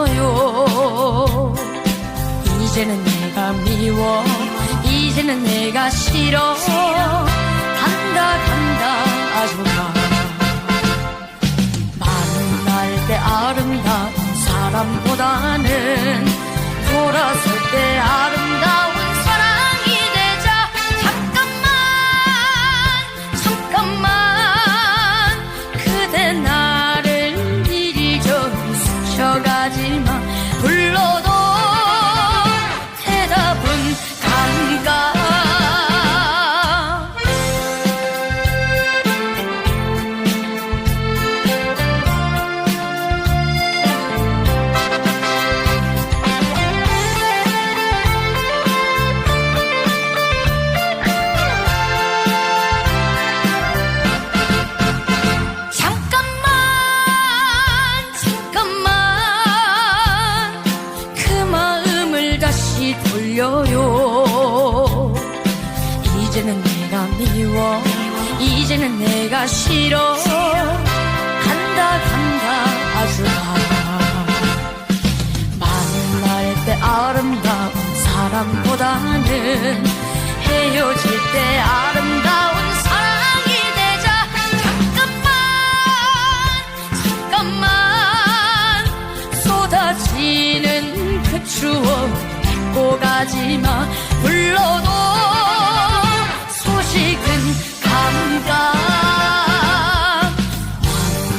않아요. 이제는 내가 미워. 이제는 내가 싫어. 간다 간다 아주가 만날 때 아름다운 사람보다는 돌아서 돌려요. 이제는 내가 미워. 이제는 내가 싫어. 간다 간다 아주가 만날 때 아름다운 사람보다는 헤어질 때 아름다운 사랑이 되자. 잠깐만 잠깐만. 쏟아지는 그 추억 안고 가지마. 불러도 소식은 감각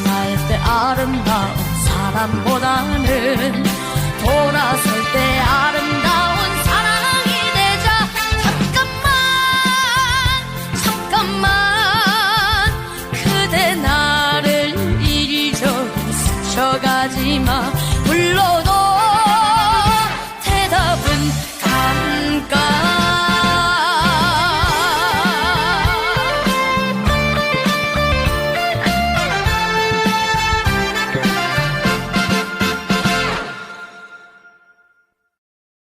만날 때 아름다운 사람보다는 돌아설 때 아름다운 사랑이 되자. 잠깐만 잠깐만. 그대 나를 이리저리 스쳐가지마. 불러